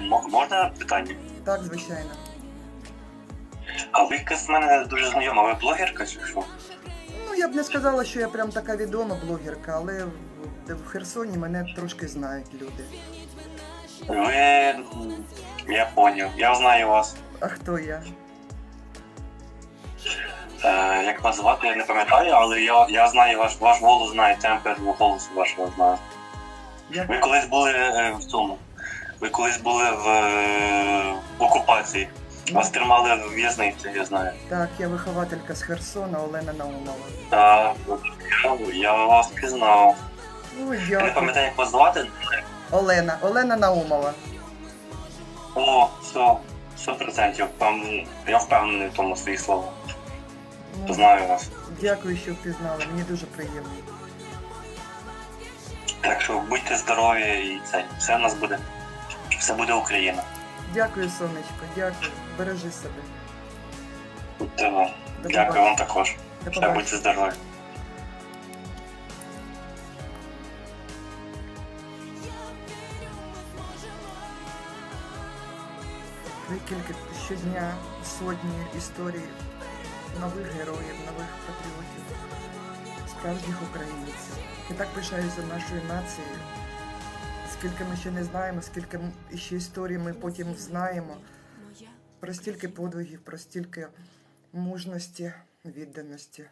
Мо- можна питання? Так, звичайно. А ви якась з мене дуже знайома, ви блогерка чи що? Ну, я б не сказала, що я прям така відома блогерка, але в, Херсоні мене трошки знають люди. Ви. Я поняв, я знаю вас. А хто я? Е, як вас звати, я не пам'ятаю, але я, я знаю ваш, ваш голос знаю, тембр голосу вашого знаю. Я Ви колись були е, в цьому. Ви колись були в, е, в окупації. Вас тримали в в'язниці, я знаю. так, я вихователька з Херсона Олена Наумова. Так, я вас пізнав. Ну, Я не пам'ятаю, як вас звати. Олена, Олена Наумова. О, все, 100%. Я впевнений в тому свої слова. Ну, Знаю вас. дякую, що впізнали. Мені дуже приємно. Так що будьте здорові і це. Все в нас буде. Все буде Україна. Дякую, сонечко, дякую. Бережи себе. Будьте. Дякую вам також. Все, будьте здорові. Ви тільки щодня сотні історій нових героїв, нових патріотів, справжніх українців. Я так пишаюся нашою нацією. Скільки ми ще не знаємо, скільки ще історій ми потім знаємо. Про стільки подвигів, про стільки мужності, відданості.